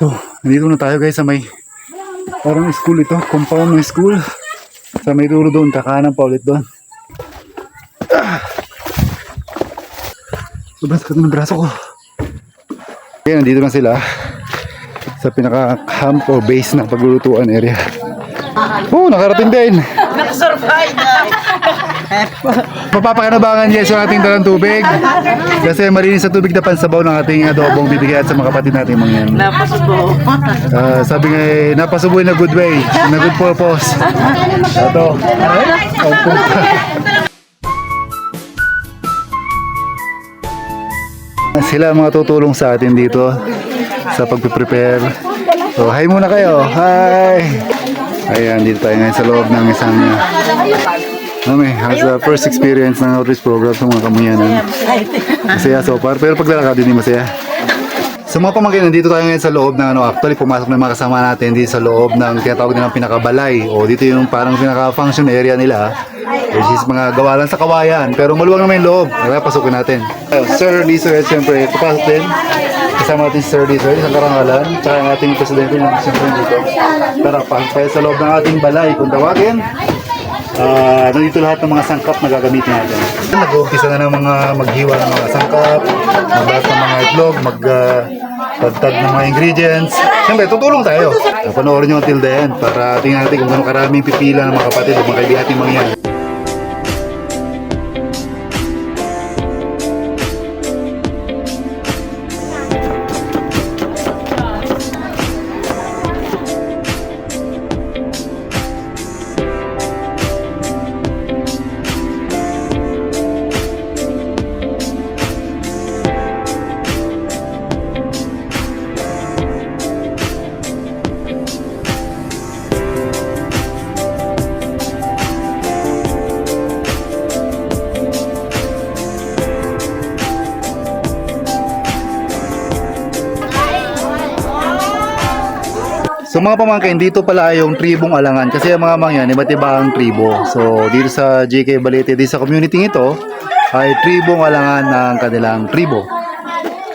So, nandito na tayo guys sa may parang school ito, compound ng school. Sa may dulo doon, kakanan pa ulit doon. Ah! Sobrang sakit ng braso ko. Okay, nandito na sila sa pinaka-camp or base ng paglulutuan area. Oh, nakarating din. Nakasurvive na. Mapapakinabangan guys yung ating dalang tubig. Kasi malinis sa tubig na pansabaw ng ating adobong bibigay at sa mga kapatid natin mga yan. Napasubo. Ah, sabi nga eh, napasuboy na good way, na good purpose. Ito. Opo. Sila mga tutulong sa atin dito sa pagpe-prepare. So, hi muna kayo. Hi! Ayan, dito tayo ngayon sa loob ng isang uh, eh, has a first experience ng outreach program sa mga kamuyanan. Masaya so far, pero paglalakad din masaya. Sa mga pamangkin, nandito tayo ngayon sa loob ng ano, actually pumasok na yung mga kasama natin dito sa loob ng tinatawag nilang pinakabalay. O dito yung parang pinaka-function area nila. Which is mga gawa lang sa kawayan pero maluwag naman yung loob. Kaya pasukin natin. Ayun, Sir Lizo siyempre papasok din. Kasama natin si Sir Lizo isang karangalan. Tsaka ang ating presidente ng siyempre dito. Tara pasok tayo sa loob ng ating balay kung tawagin Ah, nandito lahat ng mga sangkap na gagamitin natin. Nag-uumpisa na ng mga maghiwa ng mga sangkap, magbalas ng mga itlog, mag pagtag ng mga ingredients. Siyempre, tutulong tayo. Uh, panoorin nyo until the end para tingnan natin kung gano'ng karaming pipila ng mga kapatid o mga kaibigan natin mga. So mga pamangkin, dito pala yung tribong alangan kasi ang mga mangyan, iba't iba ang tribo. So dito sa JK Balete, dito sa community ito, ay tribong alangan ng kanilang tribo.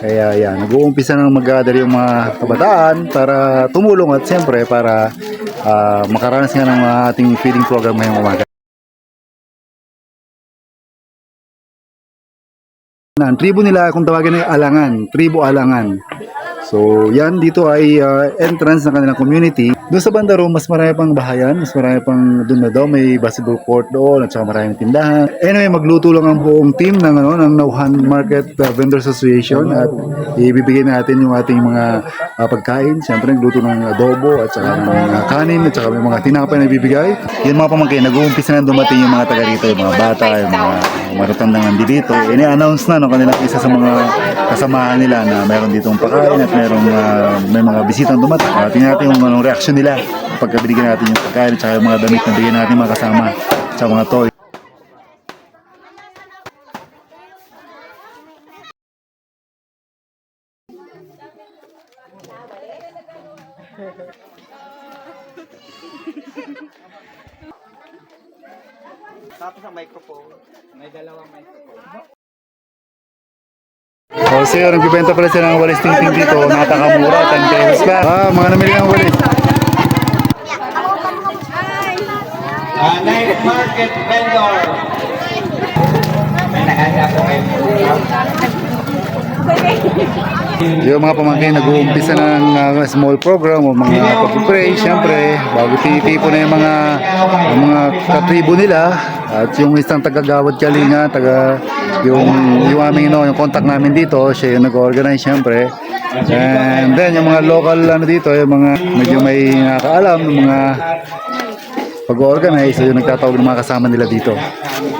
Kaya yan, nag-uumpisa nang mag-gather yung mga kabataan para tumulong at siyempre para ah, makaranas nga ng ating feeding program ngayong umaga. Ang tribo nila, kung tawagin ay alangan, tribo alangan. So, yan dito ay uh, entrance ng kanilang community. Doon sa banda room, mas marami pang bahayan, mas marami pang doon na daw, may basketball court doon at saka maraming tindahan. Anyway, magluto lang ang buong team ng, ano, ng Nauhan Market uh, Vendors Association at ibibigay natin yung ating mga uh, pagkain. Siyempre, nagluto ng adobo at saka ng mga kanin at saka may mga tinapay na ibibigay. Yan mga pamangkin, nag-uumpisa na dumating yung mga taga rito, yung mga bata, yung mga matatandang nandito. Ini-announce na no, kanilang isa sa mga kasamahan nila na mayroon ditong pagkain at mayroong ah, may mga bisitang dumating. Uh, tingnan natin kung anong reaksyon nila pagka binigyan natin yung pagkain at saka yung mga damit na bigyan natin mga kasama saka mga toy. Tapos ang microphone. May dalawang microphone. O so yun, nagbibenta pala sila ng walis tingting dito, natakamura, 10 pesos lang. Ah, mga namili ng walis. Uh, night market vendor. May nahanda po kayo. Yung mga pamangkin nag-uumpisa ng uh, small program o mga pag-pray, syempre, bago titipo na yung mga yung mga katribo nila at yung isang taga-gawad kalinga, taga yung yung aming no, yung contact namin dito, siya yung nag-organize syempre. And then yung mga local ano dito, yung mga medyo may nakakaalam ng mga pag-organize, yung nagtatawag ng mga kasama nila dito.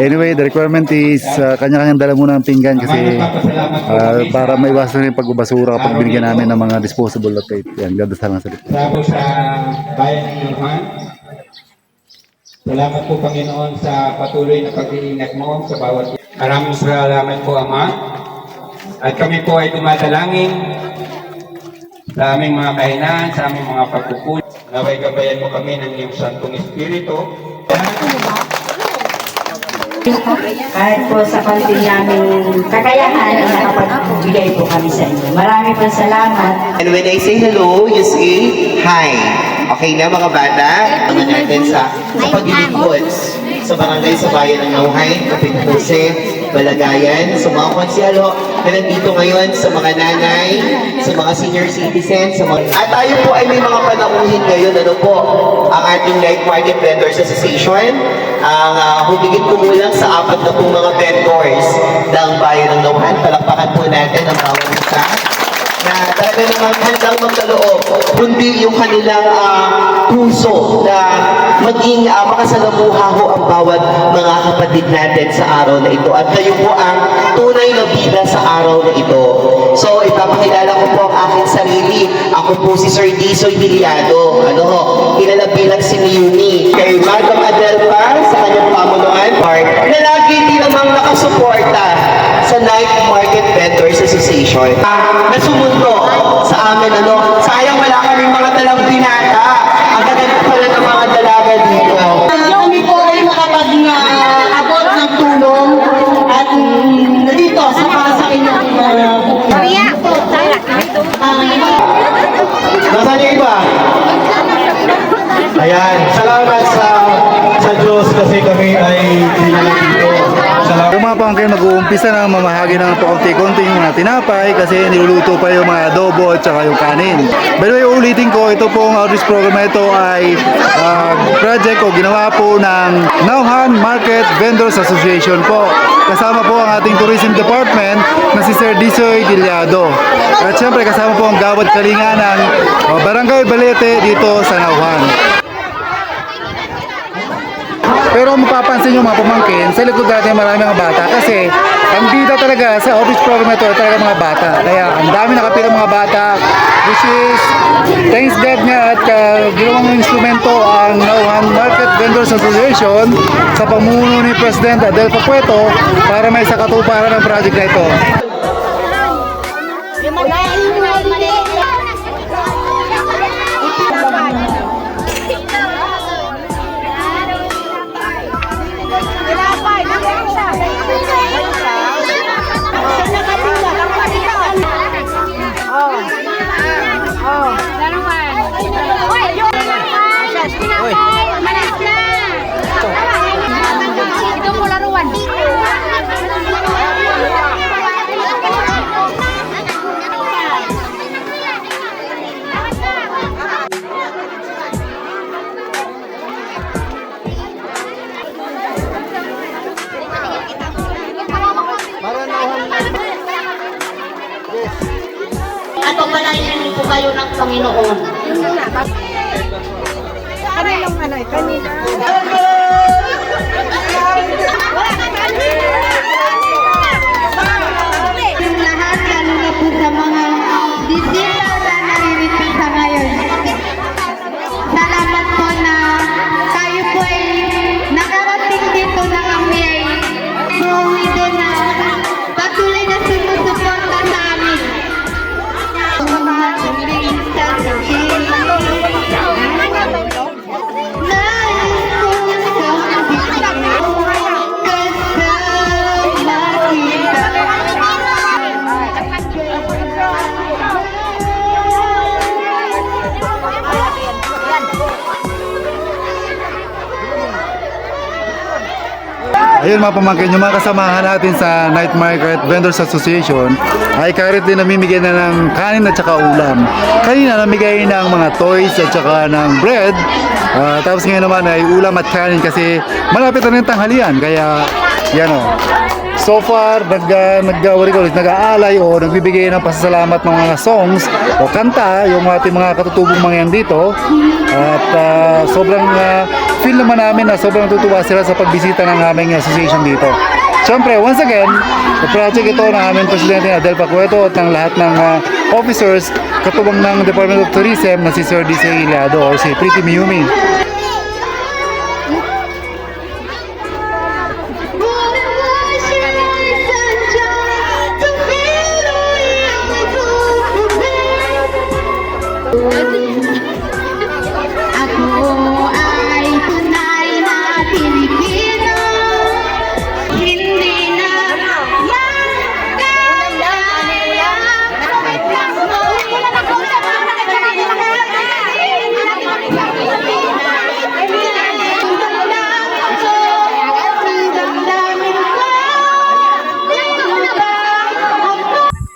Anyway, the requirement is uh, kanya-kanyang dala muna ang pinggan kasi uh, para maiwasan rin yung pagbabasura kapag binigyan namin ng mga disposable na plate. Yan, gadasal lang sa likod. Tapos sa bayan ng. Salamat po Panginoon sa patuloy na pag-iingat mo sa bawat Maraming salamat po Ama. At kami po ay dumadalangin sa aming mga kahinaan, sa aming mga pagpupuli. Naway gabayan mo kami ng iyong Santong Espiritu. Kahit po sa konti naming kakayahan, nakapagbigay po kami sa inyo. Marami po salamat. And when I say hello, you say hi. Okay na mga bata? Mga natin sa, sa paglilingkod sa barangay sa bayan ng Nauhay, Kapitpuse, Balagayan, sa mga konsyalo na nandito ngayon, sa mga nanay, sa mga senior citizens, sa mga... At tayo po ay may mga panauhin ngayon, ano po, ang ating Night Market Vendors Association, ang uh, humigit kumulang sa apat na pong mga vendors ng bayan ng Nauhan. Palakpakan po natin ang bawat isa na talaga namang handang magkaloob, kundi yung kanilang ah, puso na maging uh, makasalamuha ho ang bawat mga kapatid natin sa araw na ito. At kayo po ang tunay na bida sa araw na ito. So, ipapakilala ko po ang aking sarili. Ako po si Sir Disoy Villado. Ano ho, kilala bilang si Miuni. Kay Madam Adelpa sa kanyang pamunuan part na lagi din namang nakasuporta sa Night Market Vendors Association. Ah, nasumundo sa amin, ano, sayang wala kaming mga talang binata. Ang gaganda pala ng mga dalaga dito. Kami po ay makapag-abot ng tulong at mm, dito sa para sa inyong uh, Maria, tara. Nasaan yung iba? Ayan, salamat sa sa Diyos kasi kami ay dinala dito. Salamat. Kumapang kayo mag-uumpisa na mamahagi ng paunti-kunti yung mga tinapay kasi niluluto pa yung mga adobo at saka yung kanin. By the way, ulitin ko, ito pong outreach program na ito ay ah, project o ginawa po ng Nauhan Market Vendors Association po. Kasama po ang ating tourism department na si Sir Disoy Diliado. At syempre kasama po ang Gawad Kalinga ng ah, Barangay Balete dito sa Nauhan. Pero mapapansin nyo mga pamangkin, sa likod natin marami mga bata kasi ang bida talaga sa outreach program ito talaga mga bata. Kaya ang dami nakapila mga bata which is thanks God nga at uh, ginawang instrumento ang Nauhan Market Vendors Association sa pamumuno ni President Adelpa Pueto para may sa katuparan ng project na. Ito Kaninong ano eh, kanina. Yung Ayun mga pamangkin, yung mga kasamahan natin sa Night Market Vendors Association ay currently namimigay na ng kanin at saka ulam. Kanina namigay ng mga toys at saka ng bread. Ah, tapos ngayon naman ay ulam at kanin kasi malapit na rin tanghalian. Kaya yan o. So far, nag, uh, nag, it, nag-aalay o nagbibigay ng pasasalamat ng mga songs o kanta yung ating mga katutubong mga yan dito. At ah, sobrang ah, feel naman namin na sobrang tutuwa sila sa pagbisita ng aming association dito. Siyempre, once again, the project ito ng aming Presidente Adel Pacueto at ng lahat ng ah, officers katubang ng Department of Tourism na si Sir D.C. Iliado or si Pretty Miyumi.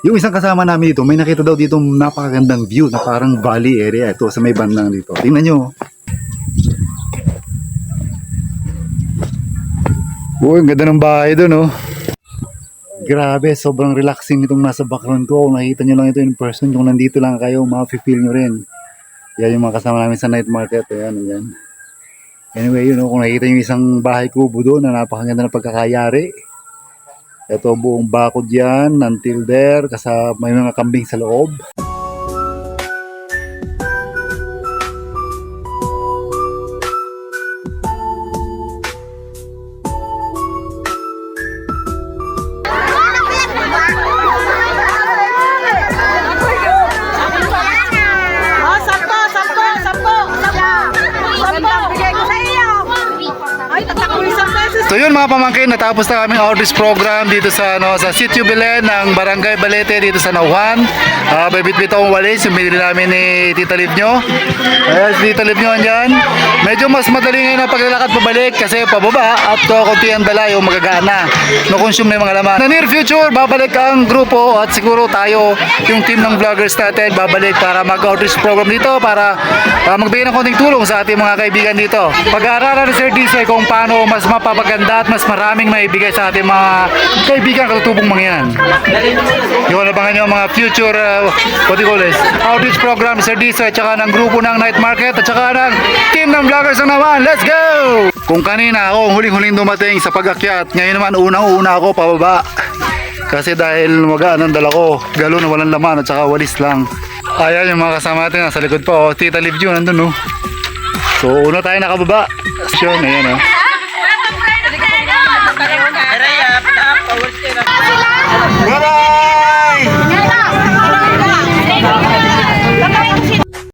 Yung isang kasama namin dito, may nakita daw dito napakagandang view na parang valley area. Ito sa may bandang dito. Tingnan nyo. Uy, ang ganda ng bahay doon, oh. Grabe, sobrang relaxing itong nasa background ko. Kung nakita nyo lang ito in person, kung nandito lang kayo, mafe-feel nyo rin. Yan yung mga kasama namin sa night market. Ayan, ayan. Anyway, yun, oh, kung nakita nyo isang bahay kubo doon na napakaganda ng pagkakayari. Ito buong bakod yan, until there, kasama may mga kambing sa loob. So yun mga pamangkin, natapos na kaming outreach program dito sa ano sa Sitio Belen ng Barangay Balete dito sa Nauhan. Uh, may bitbit akong walis, yung namin ni Tita Liv nyo. Ayan, si Tita Liv nyo andyan. Medyo mas madali ngayon ang paglalakad pabalik kasi pababa at uh, konti ang dala yung magagana. No-consume na mga laman. Na near future, babalik ang grupo at siguro tayo, yung team ng vloggers natin, babalik para mag-outreach program dito para uh, magbigay ng konting tulong sa ating mga kaibigan dito. Pag-aaralan ni Sir DC kung paano mas mapapaganda at mas maraming maibigay sa ating mga kaibigan katutubong mga yan. Yung abangan nyo ang mga future, uh, what do you call this, outreach program Sir DC at saka ng grupo ng night market at saka ng team ng vloggers na naman. Let's go! Kung kanina ako huling-huling dumating sa pag-akyat, ngayon naman unang-una ako pababa. Kasi dahil magaan ang dala ko, galon na walang laman at saka walis lang. Ayan yung mga kasama natin nasa likod pa. Oh. Tita Liv yun, nandun oh. So una tayo nakababa. Yun, ayan oh. Bye-bye!